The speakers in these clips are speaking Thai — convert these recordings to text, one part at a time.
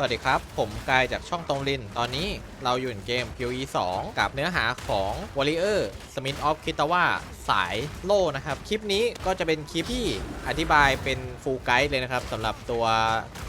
สวัสดีครับ ผมกายจากช่องตรงลิน ตอนนี้เราอยู่ในเกม PoE 2 กับเนื้อหาของ Warrior Smith of Kitawa สายโล่นะครับ คลิปนี้ก็จะเป็นคลิปที่อธิบายเป็นฟูลไกด์เลยนะครับสำหรับตัว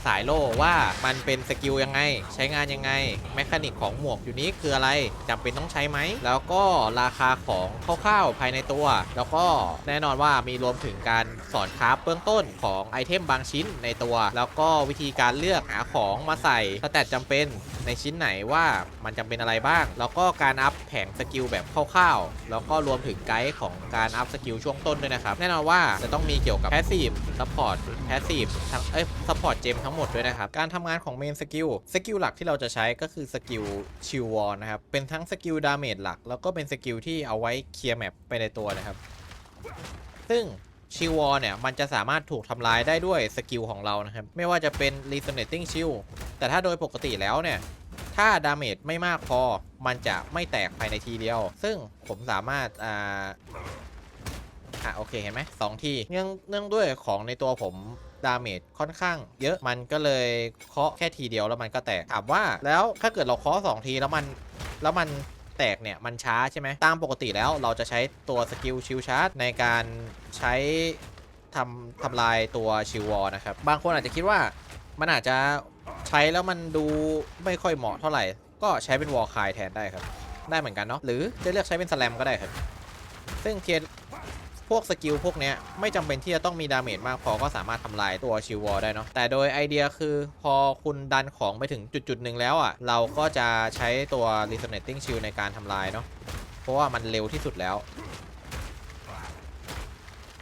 สายโล่ว่ามันเป็นสกิลยังไง ใช้งานยังไง แมคานิกของหมวกอยู่นี้คืออะไรจำเป็นต้องใช้ไหม แล้วก็ราคาของคร่าวๆภายในตัว แล้วก็แน่นอนว่ามีรวมถึงการสอนคราฟเบื้องต้นของไอเทมบางชิ้นในตัว แล้วก็วิธีการเลือกหาของมาใส่สแตทจำเป็นในชิ้นไหนว่ามันจำเป็นอะไรบ้าง แล้วก็การอัพแผงสกิลแบบคร่าวๆ แล้วก็รวมถึงไกด์ของการอัพสกิลช่วงต้นด้วยนะครับ แน่นอนว่าจะต้องมีเกี่ยวกับแพสซีฟซัพพอร์ตแพสซีฟทั้งเอ้ยซัพพอร์ตเจมทั้งหมดด้วยนะครับ การทำงานของเมนสกิลสกิลหลักที่เราจะใช้ก็คือสกิลชิลวอลนะครับ เป็นทั้งสกิลดาเมจหลัก แล้วก็เป็นสกิลที่เอาไว้เคลียร์แมปไปในตัวนะครับ ซึ่ง ชิวอลเนี่ยมันจะสามารถถูกทำลายได้ด้วยสกิลของเรานะครับ ไม่ว่าจะเป็น Resonating Shield แต่ถ้าโดยปกติแล้วเนี่ย ถ้าดาเมจไม่มากพอ มันจะไม่แตกภายในทีเดียว ซึ่งผมสามารถอ่าอะโอเคเห็นไหมสองทีเนื่องเนื่องด้วยของในตัวผมดาเมจค่อนข้างเยอะมันก็เลยเคาะแค่ทีเดียวแล้วมันก็แตกถามว่าแล้วถ้าเกิดเราเคาะสองทีแล้วมันแล้วมัน แตกเนี่ยมันช้าใช่ไหมตามปกติแล้วเราจะใช้ตัวสกิลชิลชาร์จในการใช้ทำทำลายตัวชิลวอลนะครับ บางคนอาจจะคิดว่ามันอาจจะใช้แล้วมันดูไม่ค่อยเหมาะเท่าไหร่ ก็ใช้เป็นวอลคายแทนได้ครับ ได้เหมือนกันเนาะหรือจะเลือกใช้เป็นสแลมก็ได้ครับ ซึ่งเทียน พวกสกิลพวกเนี้ยไม่จำเป็นที่จะต้องมีดาเมจมากพอก็สามารถทำลายตัวชิววอลได้เนาะแต่โดยไอเดียคือพอคุณดันของไปถึงจุดๆหนึ่งแล้วอะ่ะเราก็จะใช้ตัว Resonating Shield ในการทำลายเนาะเพราะว่ามันเร็วที่สุดแล้ว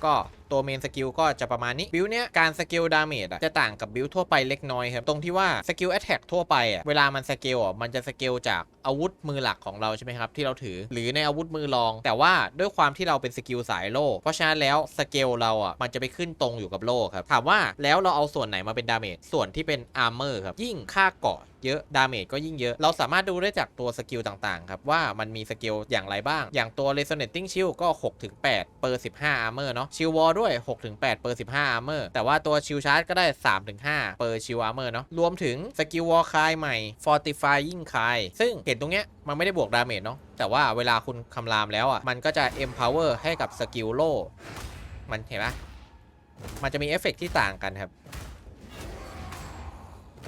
ก็ ตัวเมนสกิลก็จะประมาณนี้บิลเนี้ยการสกิลดาเมจอะจะต่างกับบิลทั่วไปเล็กน้อยครับ ตรงที่ว่าสกิลแอตแทกทั่วไปอะเวลามันสกิลอะมันจะสกิลจากอาวุธมือหลักของเราใช่ไหมครับที่เราถือหรือในอาวุธมือรอง แต่ว่าด้วยความที่เราเป็นสกิลสายโล่เพราะฉะนั้นแล้วสกิลเราอะมันจะไปขึ้นตรงอยู่กับโล่ครับถามว่าแล้วเราเอาส่วนไหนมาเป็นดาเมจส่วนที่เป็นอาร์เมอร์ครับยิ่งค่าเกาะเยอะดาเมจก็ยิ่งเยอะ เราสามารถดูได้จากตัวสกิลต่างๆครับว่ามันมีสกิลอย่างไรบ้าง อย่างตัว Resonating Shield ก็ 6-8เปอร์15 Armor เนาะ Shield Wall ด้วย 6-8เปอร์15 Armor แต่ว่าตัว Shield Charge ก็ได้ 3-5เปอร์ Shield Armor เนาะรวมถึงสกิล Wall Cry ใหม่ Fortifying Cry ซึ่งเห็นตรงเนี้ยมันไม่ได้บวกดาเมจเนาะแต่ว่าเวลาคุณคำรามแล้วอะมันก็จะ empower ให้กับสกิลโล่มันเห็นปะมันจะมีเอฟเฟกต์ที่ต่างกันครับ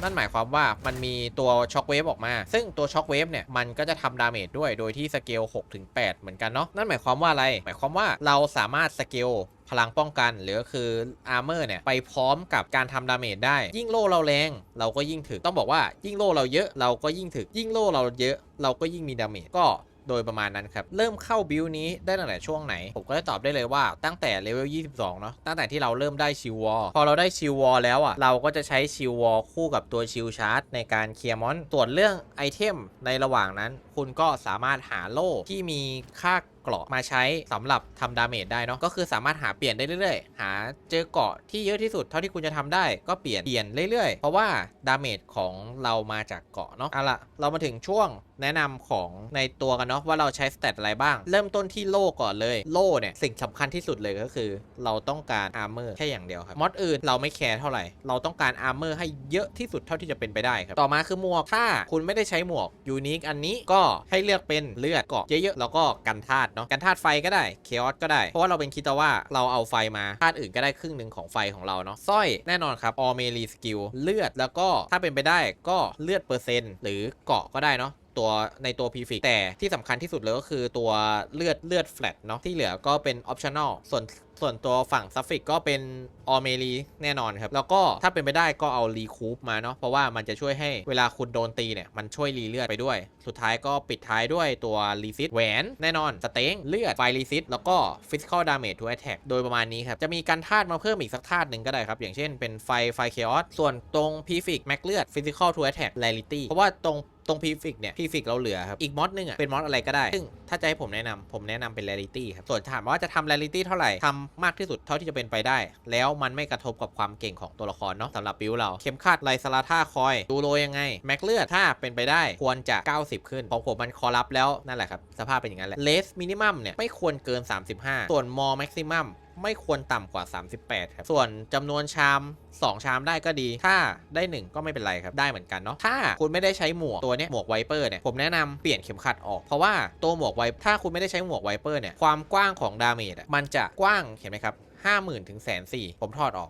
นั่นหมายความว่ามันมีตัวช็อคเวฟออกมา ซึ่งตัวช็อคเวฟเนี่ยมันก็จะทำดาเมจด้วยโดยที่สเกล6ถึง8เหมือนกันเนาะนั่นหมายความว่าอะไร หมายความว่าเราสามารถสเกลพลังป้องกันหรือก็คืออาร์เมอร์เนี่ยไปพร้อมกับการทำดาเมจได้ ยิ่งโล่เราแรง เราก็ยิ่งถึก ต้องบอกว่ายิ่งโล่เราเยอะเราก็ยิ่งถึก ยิ่งโล่เราเยอะ เราก็ยิ่งมีดาเมจก็ โดยประมาณนั้นครับ เริ่มเข้าบิลนี้ได้ตั้งแต่ช่วงไหน ผมก็จะตอบได้เลยว่าตั้งแต่เลเวล 22 เนาะตั้งแต่ที่เราเริ่มได้ชิลวอลพอเราได้ชิลวอลแล้วอะเราก็จะใช้ชิลวอลคู่กับตัวชิลชาร์จในการเคลียร์มอนส่วนเรื่องไอเทมในระหว่างนั้น คุณก็สามารถหาโล่ที่มีค่าเกราะมาใช้สำหรับทำดาเมจได้เนาะก็คือสามารถหาเปลี่ยนได้เรื่อยๆ หาเจอเกราะที่เยอะที่สุดเท่าที่คุณจะทำได้ก็เปลี่ยนเปลี่ยนเรื่อยๆ เพราะว่าดาเมจของเรามาจากเกราะเนาะเอาละเรามาถึงช่วง แนะนำของในตัวกันเนาะว่าเราใช้สเตตอะไรบ้าง เริ่มต้นที่โล่ก่อนเลย โล่เนี่ย สิ่งสำคัญที่สุดเลยก็คือ เราต้องการอาร์เมอร์แค่อย่างเดียวครับมอดอื่นเราไม่แคร์เท่าไหร่ เราต้องการอาร์เมอร์ให้เยอะที่สุดเท่าที่จะเป็นไปได้ครับ ต่อมาคือหมวกถ้าคุณไม่ได้ใช้หมวกยูนิคอันนี้ก็ให้เลือกเป็นเลือดเกาะเยอะๆแล้วก็กันธาตุเนาะกันธาตุไฟก็ได้เคออสก็ได้ เพราะว่าเราเป็นคิดว่าเราเอาไฟมาธาตุอื่นก็ได้ครึ่งหนึ่งของไฟของเราเนาะสร้อยแน่นอนครับออเมลีสกิลเลือดแล้วก็ถ้าเป็นไปได้ก็เลือดเปอร์เซ็นต์หรือเกาะก็ได้เนาะ ตัวในตัว p ีฟิกแต่ที่สำคัญที่สุดเลยก็คือตัวเลือดเลือดแฟลตเนาะที่เหลือก็เป็นออปชั่นอลส่วน ส่วนตัวฝั่งซัฟฟิกก็เป็นออเมลีแน่นอนครับ แล้วก็ถ้าเป็นไปได้ก็เอารีคูปมาเนาะเพราะว่ามันจะช่วยให้เวลาคุณโดนตีเนี่ย มันช่วยรีเลือดไปด้วย สุดท้ายก็ปิดท้ายด้วยตัวรีซิตแหวน แน่นอน สเต็งเลือด ไฟรีซิตแล้วก็ฟิสิกอลดาเมจทูแอทแทกโดยประมาณนี้ครับ จะมีการธาตุมาเพิ่มอีกสักธาตุหนึ่งก็ได้ครับ อย่างเช่นเป็นไฟไฟเคออสส่วนตรงพีฟิกแม็กเลือดฟิสิกอลทูแอทแทกแรลิตี้เพราะว่าตรงตรงพีฟิกเนี่ยพีฟิกเราเหลือครับ อีกมอดนึงอะเป็นมอดอะไรก็ได้ ซึ่งถ้าจะให้ผมแนะนำผมแนะนำเป็น rarity ครับ ส่วนถามว่าจะทำ rarity เท่าไหร่ทำมากที่สุดเท่าที่จะเป็นไปได้ แล้วมันไม่กระทบกับความเก่งของตัวละครเนาะสำหรับบิวเราเข็มขัดไลซาลาท่าคอยดูโรยังไง แม็กเลือดถ้าเป็นไปได้ควรจะ 90 ขึ้นของผมมันคอรับแล้วนั่นแหละครับสภาพเป็นอย่างนั้นแหละเลสมินิมัมเนี่ยไม่ควรเกิน 35 ส่วนมอแม็กซิมัม ไม่ควรต่ำกว่า 38 ครับ ส่วนจำนวนชาม 2 ชามได้ก็ดี ถ้าได้ 1 ก็ไม่เป็นไรครับ ได้เหมือนกันเนาะ ถ้าคุณไม่ได้ใช้หมวกตัวเนี้ยหมวกไวเปอร์เนี่ย ผมแนะนำเปลี่ยนเข็มขัดออก เพราะว่าตัวหมวกไวถ้าคุณไม่ได้ใช้หมวกไวเปอร์เนี่ย ความกว้างของดาเมจอะมันจะกว้าง เห็นไหมครับห้าหมื่นถึงแสนสี่ผมถอดออก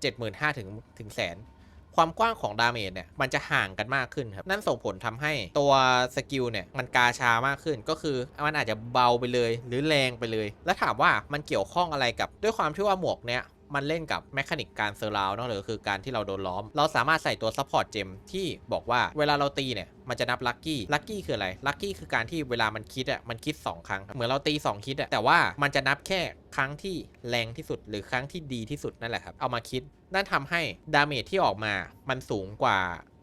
เจ็ดหมื่นห้าถึงถึงแสน ความกว้างของดาเมจเนี่ยมันจะห่างกันมากขึ้นครับ นั่นส่งผลทำให้ตัวสกิลเนี่ยมันกาชามากขึ้นก็คือมันอาจจะเบาไปเลยหรือแรงไปเลย แล้วถามว่ามันเกี่ยวข้องอะไรกับด้วยความที่ว่าหมวกเนี่ยมันเล่นกับแมคานิกการเซอร์ราวเนาะหรือคือการที่เราโดนล้อม เราสามารถใส่ตัวซัพพอร์ตเจมที่บอกว่าเวลาเราตีเนี่ย มันจะนับลัคกี้ลัคกี้คืออะไรลัคกี้คือการที่เวลามันคิดอะมันคิด 2 ครั้ง เหมือนเราตี 2 คิดอะแต่ว่ามันจะนับแค่ครั้งที่แรงที่สุดหรือครั้งที่ดีที่สุดนั่นแหละครับ เอามาคิด นั่นทำให้ดาเมจที่ออกมามันสูงกว่า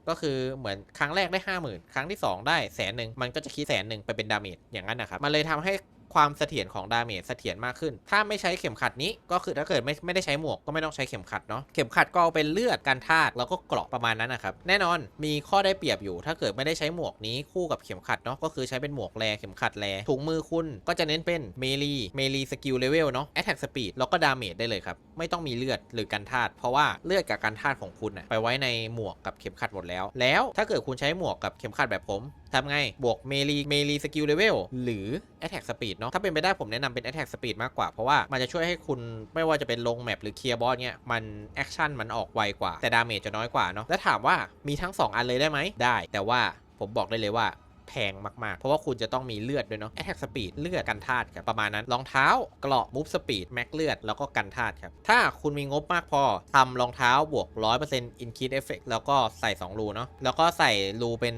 ก็คือเหมือนครั้งแรกได้ 50,000 ครั้งที่ 2 ได้แสนหนึ่งมันก็จะคิดแสนหนึ่งไปเป็นดาเมจอย่างนั้นนะครับ มันเลยทำให้ ความเสถียรของดาเมจเสถียรมากขึ้น ถ้าไม่ใช้เข็มขัดนี้ก็คือถ้าเกิดไม่ไม่ได้ใช้หมวกก็ไม่ต้องใช้เข็มขัดเนาะเข็มขัดก็เอาเป็นเลือดกันธาตุแล้วก็เกราะประมาณนั้นนะครับแน่นอนมีข้อได้เปรียบอยู่ ถ้าเกิดไม่ได้ใช้หมวกนี้คู่กับเข็มขัดเนาะก็คือใช้เป็นหมวกแรเข็มขัดแรถุงมือคุณก็จะเน้นเป็นเมลีเมลีสกิลเลเวลเนาะแอตแทกสปีดแล้วก็ดาเมจได้เลยครับไม่ต้องมีเลือดหรือกันธาตุเพราะว่าเลือดกับกันธาตุของคุณอะไปไว้ในหมวกกับเข็มขัดหมดแล้ว แล้วถ้าเกิดคุณใช้หมวกกับเข็มขัดแบบผมทำไงบวกเมลีเมลีสกิลเลเวลหรือ Attack Speed เนาะถ้าเป็นไปได้ผมแนะนำเป็น Attack Speed มากกว่า เพราะว่ามันจะช่วยให้คุณไม่ว่าจะเป็นลงแมปหรือเคลียร์บอสเนี่ยมันแอคชั่นมันออกไวกว่า แต่ดาเมจจะน้อยกว่าเนาะแล้วถามว่ามีทั้ง 2 อันเลยได้ไหมได้ แต่ว่าผมบอกได้เลยว่าแพงมาก ๆ เพราะว่าคุณจะต้องมีเลือดด้วยเนาะ Attack Speed เลือดกันธาตุครับ ประมาณนั้น รองเท้าเกราะ Move Speed แม็กเลือด แล้วก็กันธาตุครับ ถ้าคุณมีงบมากพอทำรองเท้าบวก 100% Increase Effect แล้วก็ใส่ 2 รูเนาะ แล้วก็ใส่รูเป็น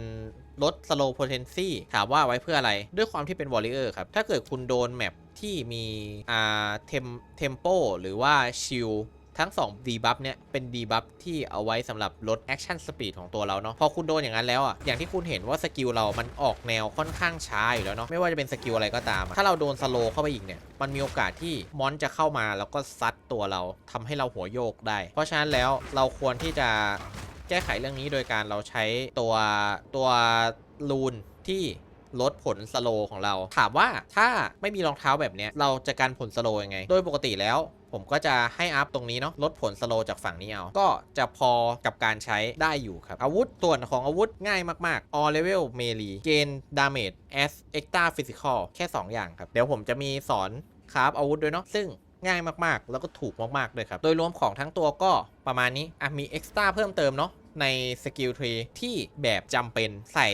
ลด slow potency ถามว่าไว้เพื่ออะไร ด้วยความที่เป็น warrior ครับ ถ้าเกิดคุณโดนแมปที่มีอ่าเทมเทมโปหรือว่าชิลทั้ง2 debuff เนี่ยเป็น debuff ที่เอาไว้สำหรับลด action speed ของตัวเราเนาะพอคุณโดนอย่างนั้นแล้วอะอย่างที่คุณเห็นว่าสกิลเรามันออกแนวค่อนข้างช้าอยู่แล้วเนาะไม่ว่าจะเป็นสกิลอะไรก็ตาม ถ้าเราโดนสโลเข้าไปอีกเนี่ยมันมีโอกาสที่มอนจะเข้ามาแล้วก็ซัดตัวเราทำให้เราหัวโยกได้ เพราะฉะนั้นแล้วเราควรที่จะ แก้ไขเรื่องนี้โดยการเราใช้ตัวตัวลูนที่ลดผลสโลของเรา ถามว่าถ้าไม่มีรองเท้าแบบนี้เราจะการผลสโลยังไง โดยปกติแล้วผมก็จะให้อัพตรงนี้เนาะลดผลสโลจากฝั่งนี้เอา ก็จะพอกับการใช้ได้อยู่ครับ อาวุธส่วนของอาวุธง่ายมากๆ all level melee gain damage as extra physical แค่ 2 อย่างครับ เดี๋ยวผมจะมีสอนคราฟอาวุธด้วยเนาะซึ่ง ง่ายมากๆ แล้วก็ถูกมากๆด้วยครับ โดยรวมของทั้งตัวก็ประมาณนี้อะมี extra เพิ่มเติมเนาะในสกิลทรีที่แบบจำเป็นใส่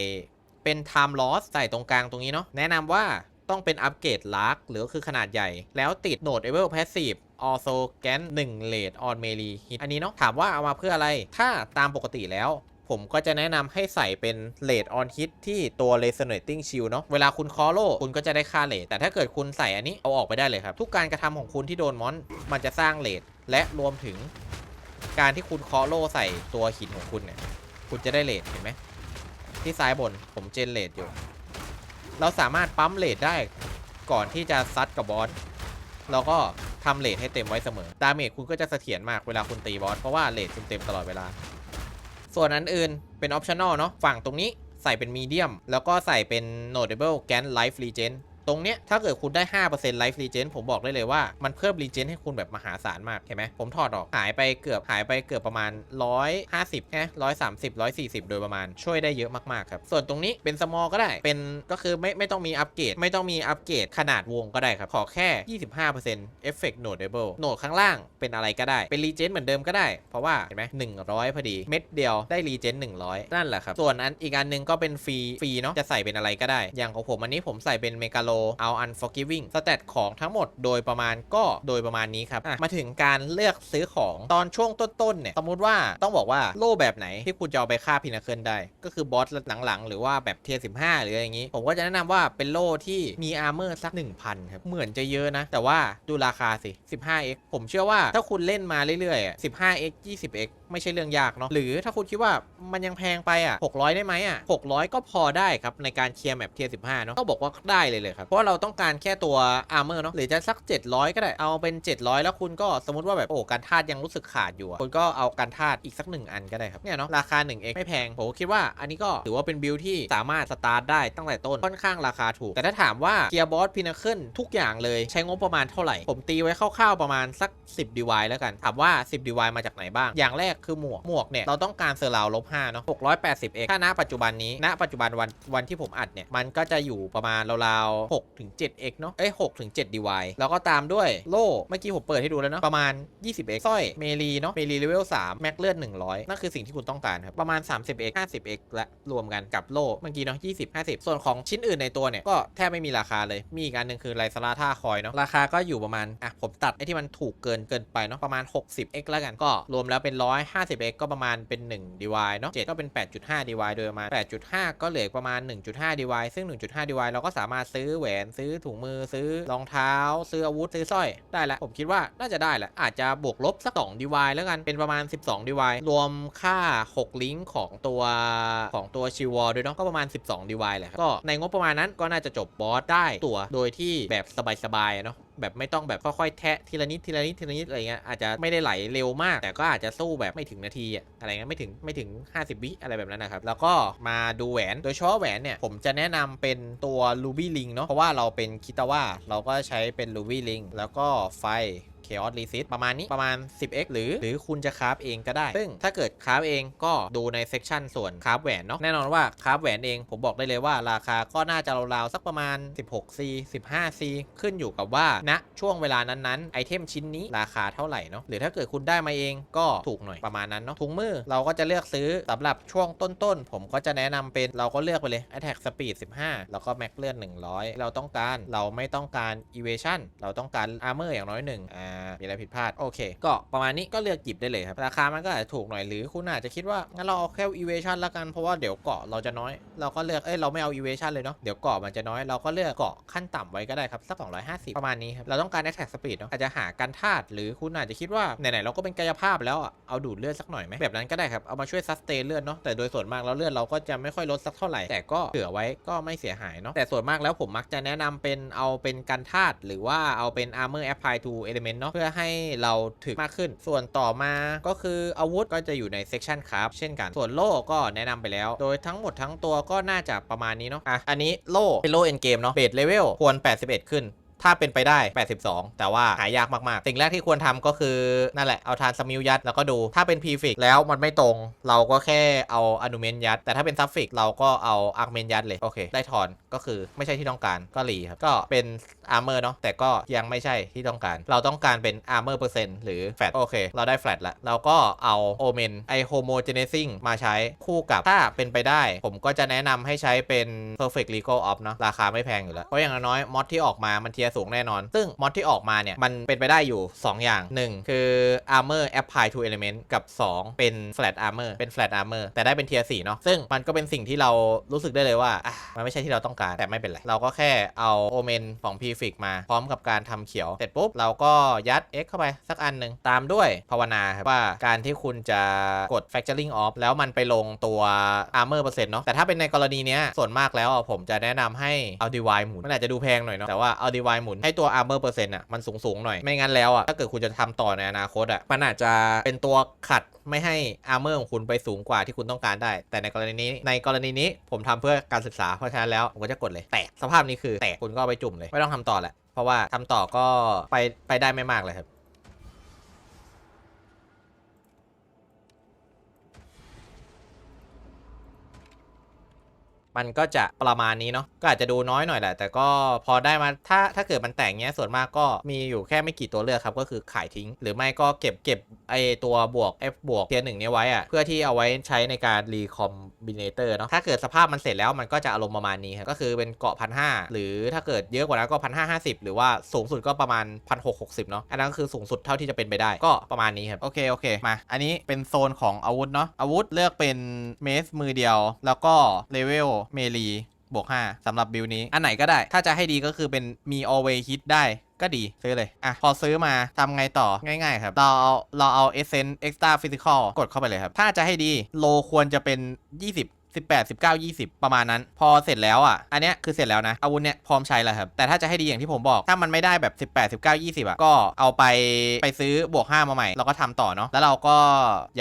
เป็น time loss ใส่ตรงกลางตรงนี้เนาะแนะนำว่าต้องเป็นอัปเกรดลาร์กหรือคือขนาดใหญ่ แล้วติดโหนด level passive also gan 1 rate on melee hit อันนี้เนาะถามว่าเอามาเพื่ออะไร ถ้าตามปกติแล้ว ผมก็จะแนะนำให้ใส่เป็น rate on hit ที่ตัว resonating shield เนาะ เวลาคุณคอโลคุณก็จะได้ค่า rate แต่ถ้าเกิดคุณใส่อันนี้เอาออกไปได้เลยครับ ทุกการกระทำของคุณที่โดนมอนมันจะสร้าง rate และรวมถึงการที่คุณคอโลใส่ตัวหินของคุณเนี่ย คุณจะได้เลทเห็นไหมที่ซ้ายบนผมเจนเลทอยู่ เราสามารถปั๊มเลทได้ก่อนที่จะซัดกับบอสเราก็ทำเลทให้เต็มไว้เสมอ ดาเมจคุณก็จะเสถียรมากเวลาคุณตีบอส เพราะว่าเลทคุณเต็มตลอดเวลา ส่วนอันอื่นเป็นออปชั่นอลเนาะฝั่งตรงนี้ใส่เป็นมีเดียมแล้วก็ใส่เป็น notable gan life regen ตรงเนี้ยถ้าเกิดคุณได้ 5% life regen ผมบอกได้เลยว่ามันเพิ่ม regen ให้คุณแบบมหาศาลมากเห็นไหมผมถอดออกหายไปเกือบหายไปเกือบประมาณ 150แค่130 140 โดยประมาณช่วยได้เยอะมากๆครับ ส่วนตรงนี้เป็น small ก็ได้เป็นก็คือไม่ไม่ต้องมีอัปเกรดไม่ต้องมีอัปเกรดขนาดวงก็ได้ครับ ขอแค่ 25% effect notable โหนดข้างล่างเป็นอะไรก็ได้เป็น regen เหมือนเดิมก็ได้ เพราะว่าเห็นไหม100พอดีเม็ดเดียวได้ regen 100 นั่นแหละครับส่วนอันอีกอันนึงก็เป็นฟรีฟรีเนาะจะใส่เป็นอะไรก็ได้ อย่างของผมอันนี้ผมใส่เป็นเมกาโลเอา unforgiving สเตตของทั้งหมดโดยประมาณก็โดยประมาณนี้ครับอะมาถึงการเลือกซื้อของตอนช่วงต้นๆเนี่ยสมมุติว่าต้องบอกว่าโล่แบบไหนที่คุณจะเอาไปฆ่าพินาเคิลได้ ก็คือบอสหลังๆ หรือว่าแบบเทียร์15หรืออะไรอย่างนี้ ผมก็จะแนะนำว่าเป็นโล่ที่มีอาร์เมอร์สัก 1,000 ครับ เหมือนจะเยอะนะ แต่ว่าดูราคาสิ 15x ผมเชื่อว่าถ้าคุณเล่นมาเรื่อยๆอะ 15x 20x ไม่ใช่เรื่องยากเนาะหรือถ้าคุณคิดว่ามันยังแพงไปอะ600 ได้ไหมอะ600 ก็พอได้ครับในการเคลียร์แมปเทียร์15เนาะต้องบอกว่าได้เลยเลยครับเพราะเราต้องการแค่ตัวอาร์เมอร์เนาะหรือจะสัก 700 ก็ได้เอาเป็น 700 แล้วคุณก็สมมติว่าแบบโอ้การธาตุยังรู้สึกขาดอยู่คุณก็เอาการธาตุอีกสักหนึ่งอันก็ได้ครับเนี่ยเนาะราคา 1x ไม่แพงผมคิดว่าอันนี้ก็ถือว่าเป็นบิลที่สามารถสตาร์ทได้ตั้งแต่ต้นค่อนข้างราคาถูก แต่ถ้าถามว่าเกียร์บอสพินาเคิลทุกอย่างเลยใช้งบประมาณเท่าไหร่ ผมตีไว้คร่าวๆประมาณสัก 10 DY แล้วกันถามว่า 10 DY มาจากไหนบ้างอย่างแรกคือหมวก หมวกเนี่ย เราต้องการเซอร์ราวลบ5เนาะ 680x ถ้าณปัจจุบันนี้ ณ ปัจจุบันวันวันที่ผมอัดเนี่ย มันก็จะอยู่ประมาณราวๆ6ถึง 7x เอกเนาะ เอ้ย6ถึง7 DY แล้วก็ตามด้วยโล่ เมื่อกี้ผมเปิดให้ดูแล้วเนาะ ประมาณ 20x สร้อย เมลีเนาะ เมลีเลเวล3แม็กเลือด100นั่นคือสิ่งที่คุณต้องการครับ ประมาณ 30x 50x และรวมกันกับโล่ เมื่อกี้เนาะ20 50ส่วนของชิ้นอื่นในตัวเนี่ยก็แทบไม่มีราคาเลย มีอีกอันหนึ่งคือไลซาร่าท่าคอยเนาะ ราคาก็อยู่ประมาณ อะผมตัดไอ้ที่มันถูกเกินเกินไปเนาะประมาณ 60x แล้วกันก็รวมแล้วเป็น 150x ก็ประมาณเป็น 1 DY เนาะ7ก็เป็น 8.5 DY โดยประมาณ 8.5 ก็เหลือประมาณ 1.5 DY ซึ่ง 1.5 DY เราก็สามารถซื้อแหวนซื้อถุงมือซื้อรองเท้า ซื้ออาวุธซื้อสร้อยได้แล้ว ผมคิดว่าน่าจะได้แหละอาจจะบวกลบสัก2 DY แล้วกันเป็นประมาณ 12 DY รวมค่า 6 ลิงก์ของตัวของตัวชิวอลด้วยเนาะก็ประมาณ 12 DY แหละครับก็ในงบประมาณนั้นก็น่าจะจบบอสได้ตัวโดยที่แบบสบายๆเนาะ แบบไม่ต้องแบบค่อยๆแทะทีละนิดทีละนิดทีละนิดอะไรเงี้ยอาจจะไม่ได้ไหลเร็วมาก แต่ก็อาจจะสู้แบบไม่ถึงนาทีอะอะไรเงี้ยไม่ถึงไม่ถึง 50 วิอะไรแบบนั้นนะครับ แล้วก็มาดูแหวนโดยเฉพาะแหวนเนี่ยผมจะแนะนำเป็นตัว Ruby Ring เนาะเพราะว่าเราเป็นคิตาว่าเราก็ใช้เป็น Ruby Ring แล้วก็ไฟ เคออสรีซิตประมาณนี้ประมาณ 10x หรือ หรือคุณจะคราฟเองก็ได้ ซึ่งถ้าเกิดคราฟเองก็ดูในเซกชันส่วนคราฟแหวนเนาะแน่นอนว่าคราฟแหวนเองผมบอกได้เลยว่าราคาก็น่าจะราวๆสักประมาณ 16C 15C ขึ้นอยู่กับว่าณช่วงเวลานั้นๆไอเทมชิ้นนี้ราคาเท่าไหร่เนาะหรือถ้าเกิดคุณได้มาเองก็ถูกหน่อยประมาณนั้นเนาะถุงมือเราก็จะเลือกซื้อสำหรับช่วงต้นๆ ผมก็จะแนะนำเป็นเราก็เลือกไปเลย Attack Speed 15 แล้วก็ Max เลือด100 เราต้องการเราไม่ต้องการ Evasion เราต้องการ Armor อย่างน้อยหนึ่งอ่ามีอะไรผิดพลาด โอเค ก็ประมาณนี้ก็เลือกหยิบได้เลยครับ ราคามันก็อาจจะถูกหน่อยหรือคุณอาจจะคิดว่า งั้นเราเอาแค่ evasion ละกันเพราะว่าเดี๋ยวเกาะเราจะน้อย เราก็เลือก เอ้ยเราไม่เอา evasion เลยเนาะเดี๋ยวเกาะมันจะน้อยเราก็เลือกเกาะขั้นต่ำไว้ก็ได้ครับสัก250 ประมาณนี้ครับเราต้องการ attack speed เนาะอาจจะหาการธาตุหรือคุณอาจจะคิดว่าไหนๆเราก็เป็นกายภาพแล้วอะเอาดูดเลือดสักหน่อยไหมแบบนั้นก็ได้ครับเอามาช่วย sustain เลือดเนาะแต่โดยส่วนมากแล้วเลือดเราก็จะไม่ค่อยลดสักเท่าไหร่แต่ก็เผื่อไว้ก็ไม่เสียหายเนาะแต่ส่วนมากแล้วผมมักจะแนะนำเป็นเอาเป็นการธาตุหรือว่าเอาเป็น armor apply to element เนาะเพื่อให้เราถึกมากขึ้น ส่วนต่อมาก็คืออาวุธก็จะอยู่ในเซกชันครับเช่นกันส่วนโล่ก็แนะนำไปแล้ว โดยทั้งหมดทั้งตัวก็น่าจะประมาณนี้เนาะอะอันนี้โล่เป็นโล่เอ็นเกมเนาะเบสเลเวลควร 81 ขึ้น ถ้าเป็นไปได้ 82 แต่ว่าหายากมากๆ สิ่งแรกที่ควรทำก็คือ นั่นแหละ เอาทานสมิลยัด แล้วก็ดู ถ้าเป็นพีฟิกแล้วมันไม่ตรง เราก็แค่เอาอนุเมนยัด แต่ถ้าเป็นซัฟฟิกเราก็เอาอาร์เมนยัดเลย โอเค ได้ถอน ก็คือไม่ใช่ที่ต้องการ ก็หลีครับ ก็เป็นอาร์เมอร์เนาะ แต่ก็ยังไม่ใช่ที่ต้องการ เราต้องการเป็นอาร์เมอร์เปอร์เซ็นต์หรือแฟลตโอเค เราได้แฟลตแล้วเราก็เอาโอเมนไอโฮโมเจเนซิ่งมาใช้คู่กับ ถ้าเป็นไปได้ ผมก็จะแนะนำให้ใช้เป็น perfect legal off เนาะ ราคาไม่แพงอยู่แล้ว เพราะอย่างน้อยมอดที่ออกมา มันเทียร์สูงแน่นอน ซึ่งมอดที่ออกมาเนี่ย มันเป็นไปได้อยู่ 2 อย่าง 1 คือ armor apply to element กับ 2 เป็น flat armor เป็น flat armor แต่ได้เป็นเทียร์4เนาะซึ่งมันก็เป็นสิ่งที่เรารู้สึกได้เลยว่าอะมันไม่ใช่ที่เราต้องการแต่ไม่เป็นไร เราก็แค่เอาโอเมนของ p f i x มาพร้อมกับการทำเขียว เสร็จปุ๊บ เราก็ยัด x เข้าไปสักอันหนึ่งตามด้วยภาวนาครับว่าการที่คุณจะกด factoring off แล้วมันไปลงตัว armor เปอร์เซ็นต์เนาะแต่ถ้าเป็นในกรณีเนี้ยส่วนมากแล้วผมจะแนะนำให้เอา dy หมุนมันอาจจะดูแพงหน่อยเนาะแต่ว่าเอาายหมุนให้ตัว armor เปอร์เซ็นต์อะมันสูงสูงหน่อย ไม่งั้นแล้วอะถ้าเกิดคุณจะทำต่อในอนาคตอะมันอาจจะเป็นตัวขัดไม่ให้ armor ของคุณไปสูงกว่าที่คุณต้องการได้ แต่ในกรณีนี้ในกรณีนี้ผมทำเพื่อการศึกษาเพราะฉะนั้นแล้วผมก็จะกดเลยแตกสภาพนี้คือแตกคุณก็ไปจุ่มเลยไม่ต้องทำต่อแหละเพราะว่าทำต่อก็ไปไปได้ไม่มากเลยครับ มันก็จะประมาณนี้เนาะก็อาจจะดูน้อยหน่อยแหละ แต่ก็พอได้มาถ้าถ้าเกิดมันแต่งเงี้ยส่วนมากก็มีอยู่แค่ไม่กี่ตัวเลือกครับ ก็คือขายทิ้ง หรือไม่ก็เก็บเก็บไอตัวบวก F บวกเทียร์หนึ่งเนี้ยไว้อะเพื่อที่เอาไว้ใช้ในการรีคอมบิเนเตอร์เนาะถ้าเกิดสภาพมันเสร็จแล้วมันก็จะอารมณ์ประมาณนี้ครับก็คือเป็นเกาะพันห้าหรือถ้าเกิดเยอะกว่านั้นก็พันห้าห้าสิบหรือว่าสูงสุดก็ประมาณพันหกหกสิบเนาะอันนั้นก็คือสูงสุดเท่าที่จะเป็นไปได้ก็ประมาณนี้ครับโอเคโอเคมา อันนี้เป็นโซนของอาวุธเนาะอาวุธเลือกเป็นเมสมือเดียว แล้วก็เลเวลเมลีบวก5สำหรับบิลนี้ อันไหนก็ได้ ถ้าจะให้ดีก็คือเป็นมี always hit ได้ก็ดีซื้อเลย อะ พอซื้อมาทำไงต่อง่ายๆครับ เราเอาเราเอา Essence Extra Physical กดเข้าไปเลยครับ ถ้าจะให้ดีโลควรจะเป็น 20 18 19 20 ประมาณนั้น พอเสร็จแล้วอะ อันเนี้ยคือเสร็จแล้วนะ อาวุธเนี้ยพร้อมใช้แล้วครับ แต่ถ้าจะให้ดีอย่างที่ผมบอก ถ้ามันไม่ได้แบบ 18 19 20 อะ ก็เอาไปไปซื้อบวก 5 มาใหม่แล้วก็ทำต่อเนาะ แล้วเราก็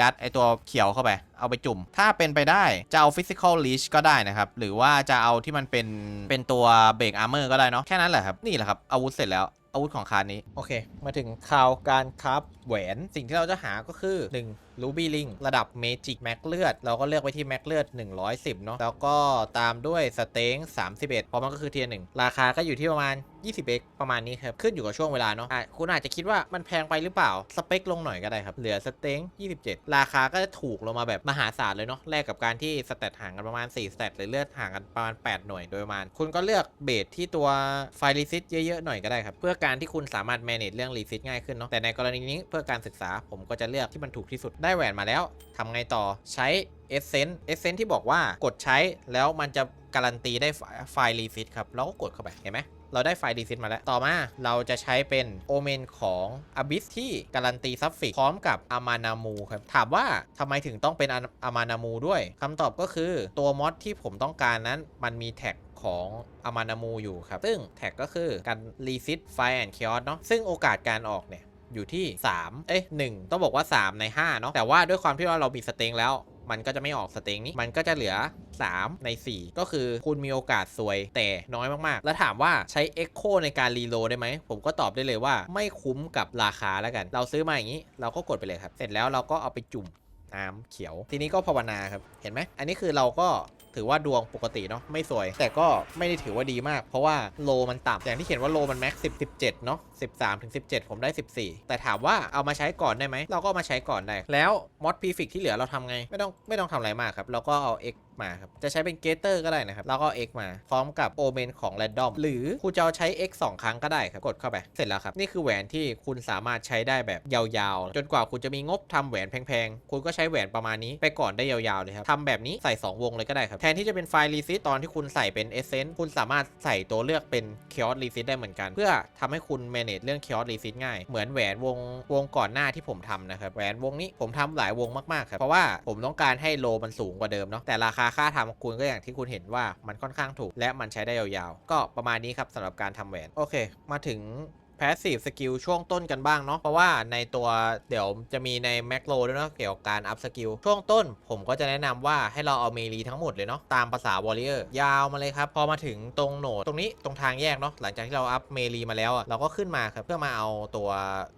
ยัดไอตัวเขียวเข้าไป เอาไปจุ่ม ถ้าเป็นไปได้ จะเอา physical leash ก็ได้นะครับ หรือว่าจะเอาที่มันเป็นเป็นตัว break armor ก็ได้เนาะ แค่นั้นแหละครับ นี่แหละครับ อาวุธเสร็จแล้วอาวุธของคานนี้ โอเค มาถึงข่าวการครับแหวน สิ่งที่เราจะหาก็คือ 1. Ruby Ring ระดับ Magic Max เลือด เราก็เลือกไว้ที่ Max เลือด 110 เนาะแล้วก็ตามด้วยสเต็ง31 เพราะมันก็คือเทียร์หนึ่งราคาก็อยู่ที่ประมาณ 20x ประมาณนี้ครับ ขึ้นอยู่กับช่วงเวลาเนาะะคุณอาจจะคิดว่ามันแพงไปหรือเปล่า สเปคลงหน่อยก็ได้ครับ เหลือสเต็ง27 ราคาก็จะถูกลงมาแบบมหาศาลเลยเนาะแลกกับการที่สเตตห่างกันประมาณ 4 สเตตหรือเลือดห่างกันประมาณ 8 หน่วยโดยประมาณ คุณก็เลือกเบสที่ตัวไฟรีซิตเยอะๆหน่อยก็ได้ครับเพื่อการที่คุณสามารถ manage เรื่องรีซิตง่ายขึ้นเนาะแต่ในกรณีนี้เพื่อการศึกษาผมก็จะเลือกที่มันถูกที่สุดได้แหวนมาแล้วทำไงต่อใช้เอเซนต์เอเซนที่บอกว่ากดใช้แล้วมันจะการันตีได้ไฟล์รีซิตครับ เราก็กดเข้าไป เห็นไหม เราได้ไฟล์รีซิตมาแล้ว ต่อมาเราจะใช้เป็นโอเมนของอบิสที่การันตีซับฟิกพร้อมกับอามานามูครับ ถามว่าทำไมถึงต้องเป็นอามานามูด้วยคำตอบก็คือตัวมอดที่ผมต้องการนั้นมันมีแท็กของอามานามูอยู่ครับ ซึ่งแท็กก็คือการรีซิตไฟแอนด์คิออสเนาะซึ่งโอกาสการออกเนี่ย อยู่ที่ 3 เอ้ย1ต้องบอกว่า 3 ใน 5 เนาะ แต่ว่าด้วยความที่ว่าเรามีสเต็งแล้ว มันก็จะไม่ออกสเต็งนี้ มันก็จะเหลือ 3 ใน 4 ก็คือคุณมีโอกาสซวยแต่น้อยมากๆ แล้วถามว่าใช้ Echo ในการรีโลได้ไหม ผมก็ตอบได้เลยว่าไม่คุ้มกับราคาแล้วกัน เราซื้อมาอย่างนี้ เราก็กดไปเลยครับ เสร็จแล้วเราก็เอาไปจุ่มน้ำเขียว ทีนี้ก็ภาวนาครับ เห็นไหม อันนี้คือเราก็ ถือว่าดวงปกติเนาะไม่สวย แต่ก็ไม่ได้ถือว่าดีมาก เพราะว่าโลมันต่ำอย่างที่เขียนว่าโลมันแม็กสิบสิบเจ็ดเนาะสิบสามถึงสิบเจ็ดผมได้สิบสี่แต่ถามว่าเอามาใช้ก่อนได้ไหมเราก็ามาใช้ก่อนได้แล้วมอดพีฟิกที่เหลือเราทำไงไม่ต้องไม่ต้องทำอะไรมากครับเราก็เอา X มาครับ จะใช้เป็นเกเตอร์ก็ได้นะครับ แล้วก็ X มา พร้อมกับโอเมนของ Random หรือคุณจะเอาใช้ X 2 ครั้งก็ได้ครับ กดเข้าไป เสร็จแล้วครับ นี่คือแหวนที่คุณสามารถใช้ได้แบบยาวๆ จนกว่าคุณจะมีงบทำแหวนแพงๆ คุณก็ใช้แหวนประมาณนี้ไปก่อนได้ยาวๆเลยครับทำแบบนี้ใส่ 2 วงเลยก็ได้ครับ แทนที่จะเป็นไฟล์รีซิตตอนที่คุณใส่เป็นเอเซนต์คุณสามารถใส่ตัวเลือกเป็นเคอ s รีซิตได้เหมือนกัน เพื่อทำให้คุณ manage เรื่องเคอ s รีซิตง่าย เหมือนแหวนวงวงก่อนหน้าที่ผมทำนะครับแหวนวงนี้ผมทำหลายวงมากๆครับเพราะว่าผมต้องการให้โลมันสูงกว่าเดิมเนาะแต่ราคาาค่าทำคุณก็อย่างที่คุณเห็นว่ามันค่อนข้างถูก และมันใช้ได้ยาวๆ ก็ประมาณนี้ครับสำหรับการทำแหวน โอเค มาถึง Passive Skill ช่วงต้นกันบ้างเนาะเพราะว่าในตัวเดี๋ยวจะมีใน Macro ด้วยเนาะเกี่ยวกับการ Up Skill ช่วงต้น ผมก็จะแนะนำว่าให้เราเอาเมลีทั้งหมดเลยเนาะตามภาษา Warrior ยาวมาเลยครับ พอมาถึงตรงโหนดตรงนี้ตรงทางแยกเนาะหลังจากที่เราอัพเมลีมาแล้วอะเราก็ขึ้นมาครับเพื่อมาเอาตัว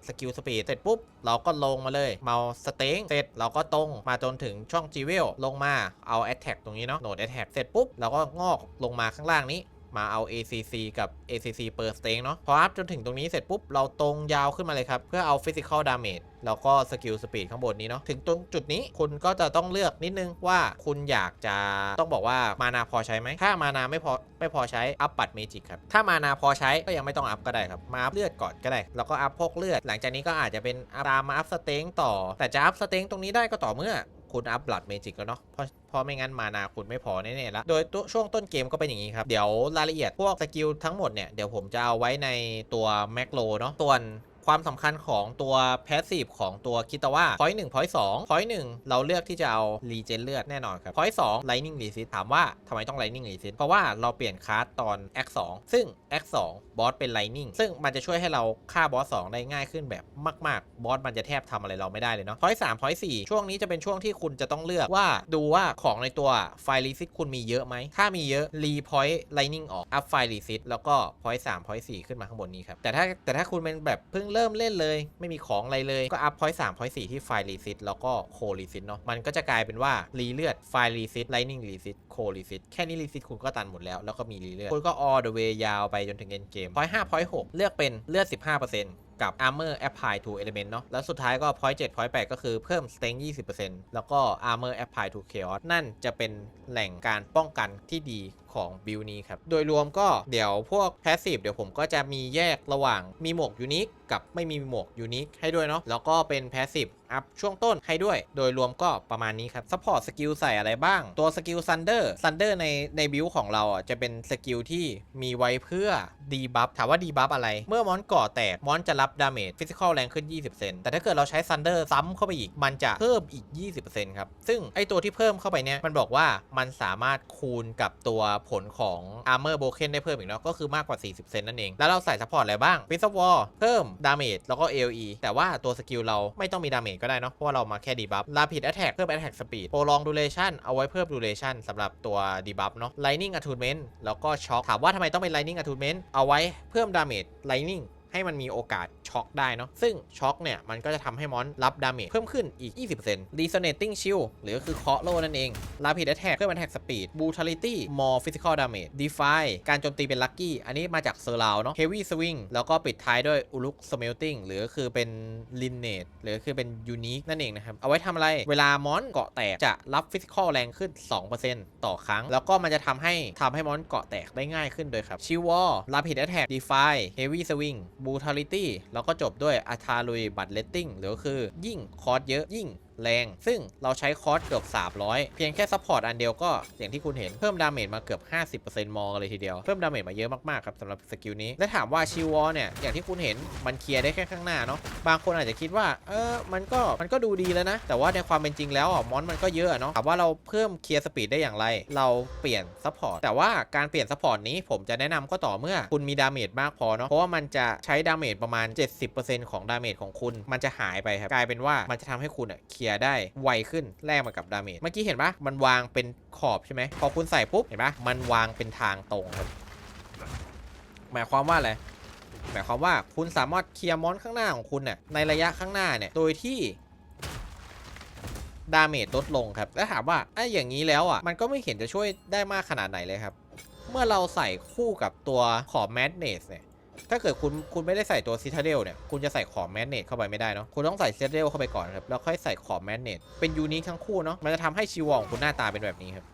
สกิลสปีดเสร็จปุ๊บ เราก็ลงมาเลยเมาสเต็งเสร็จเราก็ตรงมาจนถึงช่องจีเวลลงมาเอา Attack ตรงนี้เนาะโหนด Attack เสร็จปุ๊บเราก็งอกลงมาข้างล่างนี้ มาเอา ACC กับ ACC per stake เนาะพออัพจนถึงตรงนี้เสร็จปุ๊บ เราตรงยาวขึ้นมาเลยครับ เพื่อเอา physical damage แล้วก็ skill speed ข้างบนนี้เนาะถึงตรงจุดนี้คุณก็จะต้องเลือกนิดนึงว่าคุณอยากจะต้องบอกว่ามานาพอใช้ไหมถ้ามานาไม่พอไม่พอใช้อัพปัดเมจิกครับถ้ามานาพอใช้ก็ยังไม่ต้องอัพก็ได้ครับมาอัพเลือดก่อนก็ได้ แล้วก็อัพพกเลือด หลังจากนี้ก็อาจจะเป็นอัพตามมาอัพสเต็งต่อ แต่จะอัพสเต็งตรงนี้ได้ก็ต่อเมื่อคุณอัพบลัดเมจิกแล้วเนาะเพราะเพราะไม่งั้นมานาคุณไม่พอแน่ๆแล้วโดยตัวช่วงต้นเกมก็เป็นอย่างนี้ครับ เดี๋ยวรายละเอียดพวกสกิลทั้งหมดเนี่ย เดี๋ยวผมจะเอาไว้ในตัวแมกโลเนาะส่วน ความสำคัญของตัวแพสซีฟของตัวคิตาว่าพอยต์หนึ่งพอยต์สองพอยต์หนึ่งเราเลือกที่จะเอารีเจนเลือดแน่นอนครับพอยต์สองไลนิ่งรีซิตถามว่าทำไมต้องไลนิ่งรีซิตเพราะว่าเราเปลี่ยนคาร์ดตอนแอคสองซึ่งแอคสองบอสเป็นไลนิ่งซึ่งมันจะช่วยให้เราฆ่าบอสสองได้ง่ายขึ้นแบบมาก ๆ บอสมันจะแทบทำอะไรเราไม่ได้เลยเนาะพอยต์สามพอยต์สี่ช่วงนี้จะเป็นช่วงที่คุณจะต้องเลือกว่าดูว่าของในตัวไฟรีซิตคุณมีเยอะไหมถ้ามีเยอะรีพอยต์ไลนิ่งออกอัพไฟรีซิตแล้วก็พอยต์สามพอยต์สี่ขึ้นมาข้างบนนี้ครับแต่ถ้าแต่ถ้าคุณเป็นแบบเพิ่งเริ่มเล่นเลย ไม่มีของอะไรเลยก็อัพพอยต์สามพอยต์สี่ที่ไฟรีซิตแล้วก็โครีซิตเนาะมันก็จะกลายเป็นว่ารีเลือดไฟรีซิตไลนิ่งรีซิตโครีซิตแค่นี้รีซิตคุณก็ตันหมดแล้วแล้วก็มีรีเลือดคุณก็ออเดเวยาวไปจนถึงเอ็นเกมพอยต์ห้าพอยต์หกเลือกเป็นเลือดสิบห้าเปอร์เซ็นต์ กับ armor apply to element เนาะแล้วสุดท้ายก็ point 7 point 8ก็คือเพิ่ม strength 20%แล้วก็ armor apply to chaos นั่นจะเป็นแหล่งการป้องกันที่ดีของบิลนี้ครับ โดยรวมก็เดี๋ยวพวก passive เดี๋ยวผมก็จะมีแยกระหว่างมีหมวกยูนิคกับไม่มีหมวกยูนิคให้ด้วยเนาะแล้วก็เป็น passive อัพช่วงต้นให้ด้วย โดยรวมก็ประมาณนี้ครับ support สกิลใส่อะไรบ้าง ตัวสกิล thunder thunder ในในบิลของเราอะจะเป็นสกิลที่มีไว้เพื่อดีบัฟถามว่าดีบัฟอะไร เมื่อมอนก่อแตกมอนจะรับดาเมจฟิสิกอลแรงขึ้น 20%แต่ถ้าเกิดเราใช้ thunder ซ้ำเข้าไปอีก มันจะเพิ่มอีก 20%ครับ ซึ่งไอตัวที่เพิ่มเข้าไปเนี่ย มันบอกว่ามันสามารถคูณกับตัวผลของ armor broken ได้เพิ่มอีกเนาะก็คือมากกว่า 40%นั่นเอง แล้วเราใส่ support อะไรบ้าง f i s of war เพิ่มดาเมจแล้วก็ AOE แต่ว่าตัวสกิลเราไม่ต้องมีดาเมจก็ได้เนาะเพราะว่าเรามาแค่ดีบัฟ rapid attack เพิ่ม attack speed prolong duration เอาไว้เพิ่ม duration สำหรับตัวดีบัฟเนาะ lightning attunement แล้วก็ช็อคถามว่าทำไมต้องเป็น lightning attunement เอาไว้เพิ่มดาเมจ lightning ให้มันมีโอกาสช็อกได้เนาะซึ่งช็อกเนี่ยมันก็จะทำให้มอนรับดาเมจเพิ่มขึ้นอีก 20% resonating shield หรือคือเคาะโลนั่นเอง rapid attack เพิ่ม attack speed brutality more physical damage defy การโจมตีเป็น lucky อันนี้มาจากเซอร์ราวเนาะ heavy swing แล้วก็ปิดท้ายด้วย uluk smelting หรือคือเป็น linnate หรือคือเป็น unique นั่นเองนะครับ เอาไว้ทำอะไรเวลามอนเกาะแตกจะรับ physical แรงขึ้น 2%ต่อครั้ง แล้วก็มันจะทำให้ทำให้มอนเกาะแตกได้ง่ายขึ้นด้วยครับชิวอ rapid attack defy heavy swing บูทาลิตี้แล้วก็จบด้วย a t a l u i but letting หรือคือยิ่งคอร์สเยอะยิ่ง แรง ซึ่งเราใช้คอร์สเกือบ 300 เพียงแค่ซัพพอร์ตอันเดียวก็อย่างที่คุณเห็นเพิ่มดาเมจมาเกือบ 50%มอกันเลยทีเดียว เพิ่มดาเมจมาเยอะมากๆครับสำหรับสกิลนี้ และถามว่าชิวอเนี่ยอย่างที่คุณเห็นมันเคลียร์ได้แค่ข้างหน้าเนาะบางคนอาจจะคิดว่าเออมันก็มันก็ดูดีแล้วนะ แต่ว่าในความเป็นจริงแล้วอะมอนมันก็เยอะเนาะถามว่าเราเพิ่มเคลียร์สปีดได้อย่างไร เราเปลี่ยนซัพพอร์ตแต่ว่าการเปลี่ยนซัพพอร์ตนี้ผมจะแนะนำก็ต่อเมื่อคุณมีดาเมจมากพอเนาะเพราะว่ามันจะใช้ดาเมจประมาณ 70%ของดาเมจของคุณมันจะหายไปครับกลายเป็นว่ามันจะทำให้คุณเคลียร์ได้ไวขึ้นแลกมากับดาเมจเมื่อกี้เห็นปะมันวางเป็นขอบใช่ไหมพอคุณใส่ปุ๊บเห็นปะมันวางเป็นทางตรงครับหมายความว่าอะไรหมายความว่าคุณสามารถเคลียร์มอนข้างหน้าของคุณเนี่ยในระยะข้างหน้าเนี่ยโดยที่ดาเมจลดลงครับ แล้วถามว่าไอ้อย่างนี้แล้วอะ มันก็ไม่เห็นจะช่วยได้มากขนาดไหนเลยครับ เมื่อเราใส่คู่กับตัวขอบแม d เนสเนี่ย ถ้าเกิดคุณคุณไม่ได้ใส่ตัวซิทาเดลเนี่ย คุณจะใส่ขอบแม d เนสเข้าไปไม่ได้เนาะ คุณต้องใส่ซิทาเดลเข้าไปก่อนครับ แล้วค่อยใส่ขอบแม d เนสเป็นยูนิคทั้งคู่เนาะ มันจะทำให้ชีวองคุณหน้าตาเป็นแบบนี้ครับ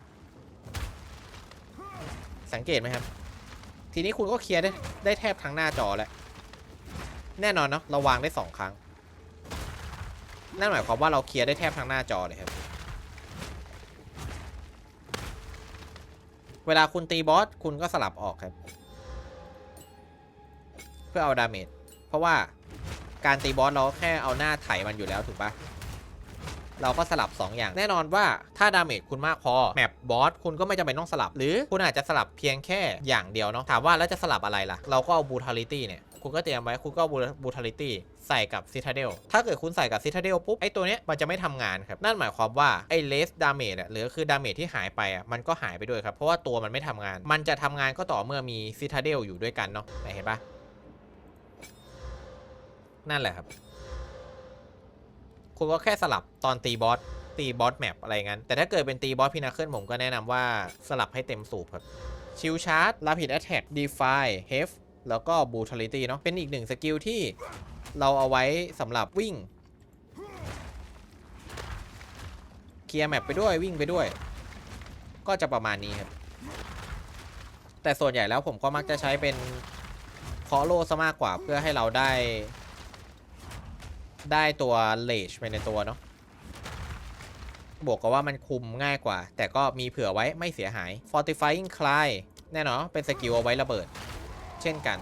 สังเกตไหมครับ ทีนี้คุณก็เคลียร์ได้ได้แทบทั้งหน้าจอแล้ว แน่นอนเนาะเราวางได้ 2 ครั้ง นั่นหมายความว่าเราเคลียร์ได้แทบทั้งหน้าจอเลยครับ เวลาคุณตีบอสคุณก็สลับออกครับ พื่อเอาดาเมจเพราะว่าการตีบอสเราแค่เอาหน้าไถมันอยู่แล้วถูกปะเราก็สลับ 2 อย่างแน่นอนว่าถ้าดาเมจคุณมากพอแมปบอสคุณก็ไม่จำเป็นต้องสลับ หรือคุณอาจจะสลับเพียงแค่อย่างเดียวเนาะถามว่าแล้วจะสลับอะไรล่ะ เราก็เอาบูทาลิตี้เนี่ยคุณก็เตรียมไว้คุณก็บูทาลิตี้ใส่กับซิทาเดลถ้าเกิดคุณใส่กับซิทาเดลปุ๊บไอตัวเนี้ยมันจะไม่ทำงานครับ นั่นหมายความว่าไอเลสดาเมจอะหรือคือดาเมจที่หายไปอะมันก็หายไปด้วยครับ เพราะว่าตัวมันไม่ทำงาน มันจะทำงานก็ต่อเมื่อมีซิทาเดลอยู่ด้วยกันเนาะเห็นปะ นั่นแหละครับ คุณก็แค่สลับตอนตีบอสตีบอสแมปอะไรงั้น แต่ถ้าเกิดเป็นตีบอสพินาเคิลผมก็แนะนำว่าสลับให้เต็มสูบครับชิลชาร์จ Rapid Attack Defy h e f แล้วก็ Brutality เนาะเป็นอีกหนึ่งสกิลที่เราเอาไว้สำหรับวิ่งเคลียร์แมปไปด้วยวิ่งไปด้วย ก็จะประมาณนี้ครับ แต่ส่วนใหญ่แล้วผมก็มักจะใช้เป็นคอโลซะมากกว่าเพื่อให้เราได้ ได้ตัวเลชไปในตัวเนาะบวกกับว่ามันคุมง่ายกว่า แต่ก็มีเผื่อไว้ไม่เสียหาย fortifying cry แน่นอนเป็นสกิลเอาไว้ระเบิด เช่นกัน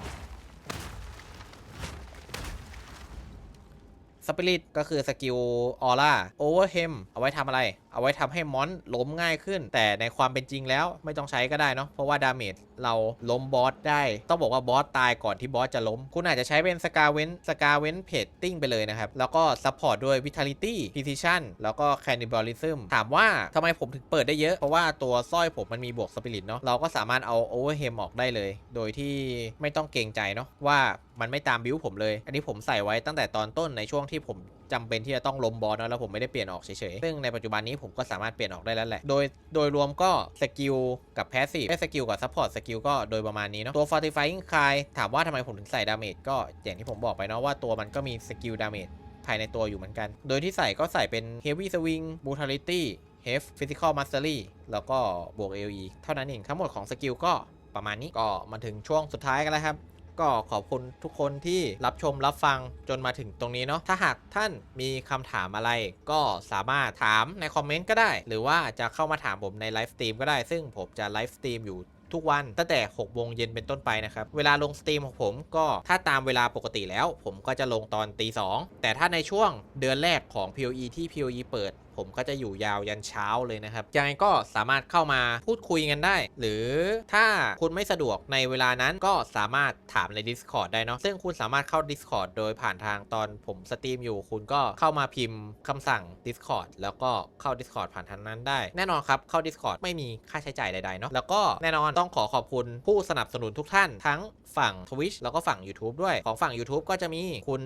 สปิริตก็คือสกิลออร่าโอเวอร์เฮมเอาไว้ทำอะไรเอาไว้ทำให้มอนล้มง่ายขึ้น แต่ในความเป็นจริงแล้วไม่ต้องใช้ก็ได้เนาะเพราะว่าดาเมจเราล้มบอสได้ ต้องบอกว่าบอสตายก่อนที่บอสจะล้ม คุณอาจจะใช้เป็นสกาเวนสกาเวนเพจติ้งไปเลยนะครับ แล้วก็ซัพพอร์ตด้วยวิทาลิตี้พิซิชันแล้วก็แคนิบอลิซึมถามว่าทำไมผมถึงเปิดได้เยอะ เพราะว่าตัวสร้อยผมมันมีบวกสปิริตเนาะเราก็สามารถเอาโอเวอร์เฮมออกได้เลย โดยที่ไม่ต้องเกรงใจเนาะว่ามันไม่ตามบิวผมเลย อันนี้ผมใส่ไว้ตั้งแต่ตอนต้นในช่วงที่ผม จำเป็นที่จะต้องล้มบอสเนะแล้วผมไม่ได้เปลี่ยนออกเฉยๆซึ่งในปัจจุบันนี้ผมก็สามารถเปลี่ยนออกได้แล้วแหละโดยโดยรวมก็สกิลกับแพสซีฟสกิลกับซัพพอร์ตสกิลก็โดยประมาณนี้เนาะตัว Fortifying Cry ถามว่าทำไมผมถึงใส่ดาเมจก็อย่างที่ผมบอกไปเนาะว่าตัวมันก็มีสกิลดาเมจภายในตัวอยู่เหมือนกัน โดยที่ใส่ก็ใส่เป็น Heavy Swing Brutality h e f Physical Mastery แล้วก็บวก AOE เท่านั้นเอง ทั้งหมดของสกิลก็ประมาณนี้ ก็มาถึงช่วงสุดท้ายกันแล้วครับ ก็ขอบคุณทุกคนที่รับชมรับฟังจนมาถึงตรงนี้เนาะถ้าหากท่านมีคำถามอะไร ก็สามารถถามในคอมเมนต์ก็ได้ หรือว่าจะเข้ามาถามผมในไลฟ์สตรีมก็ได้ ซึ่งผมจะไลฟ์สตรีมอยู่ทุกวันตั้งแต่6โมงเย็นเป็นต้นไปนะครับ เวลาลงสตรีมของผมก็ถ้าตามเวลาปกติแล้ว ผมก็จะลงตอนตีสองแต่ถ้าในช่วงเดือนแรกของ POE ที่ POE เปิด ผมก็จะอยู่ยาวยันเช้าเลยนะครับยังไงก็สามารถเข้ามาพูดคุยกันได้ หรือถ้าคุณไม่สะดวกในเวลานั้นก็สามารถถามใน Discord ได้เนาะซึ่งคุณสามารถเข้า Discord โดยผ่านทางตอนผมสตรีมอยู่ คุณก็เข้ามาพิมพ์คำสั่ง Discord แล้วก็เข้า Discord ผ่านทางนั้นได้ แน่นอนครับเข้า Discord ไม่มีค่าใช้จ่ายใดๆเนาะแล้วก็แน่นอนต้องขอขอบคุณผู้สนับสนุนทุกท่านทั้งฝั่ง Twitch แล้วก็ฝั่ง YouTube ด้วยของฝั่ง YouTube ก็จะมีคุณ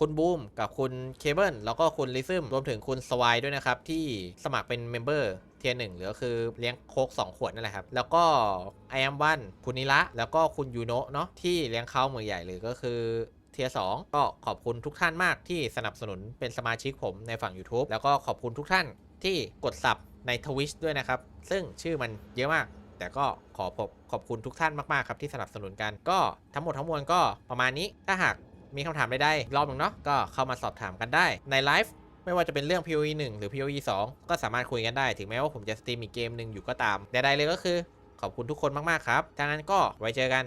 คุณบูมกับคุณเคเบิลแล้วก็คุณลิซึมรวมถึงคุณสวายด้วยนะครับที่สมัครเป็นเมมเบอร์เทียร์หนึ่งหรือคือเลี้ยงโค้ก2ขวดนั่นแหละครับ แล้วก็ไอ m อมวันคุณนิระแล้วก็คุณยูโนะเนาะที่เลี้ยงเขามือใหญ่หรือก็คือเทียร์สก็ขอบคุณทุกท่านมากที่สนับสนุนเป็นสมาชิกผมในฝั่ง YouTube แล้วก็ขอบคุณทุกท่านที่กดสับในทวิชด้วยนะครับ ซึ่งชื่อมันเยอะมาก แต่ก็ขอขอบขอบคุณทุกท่านมากๆครับที่สนับสนุนกัน ก็ทั้งหมดทั้งมวลก็ประมาณนี้ถ้าหากมีคำถามใดๆรอบหนึ่งเนาะก็เข้ามาสอบถามกันได้ในไลฟ์ ไม่ว่าจะเป็นเรื่อง POE 1 หรือ POE 2 ก็สามารถคุยกันได้ ถึงแม้ว่าผมจะสตรีมอีกเกมหนึ่งอยู่ก็ตามใดๆเลยก็คือ ขอบคุณทุกคนมากๆครับดังนั้นก็ไว้เจอกัน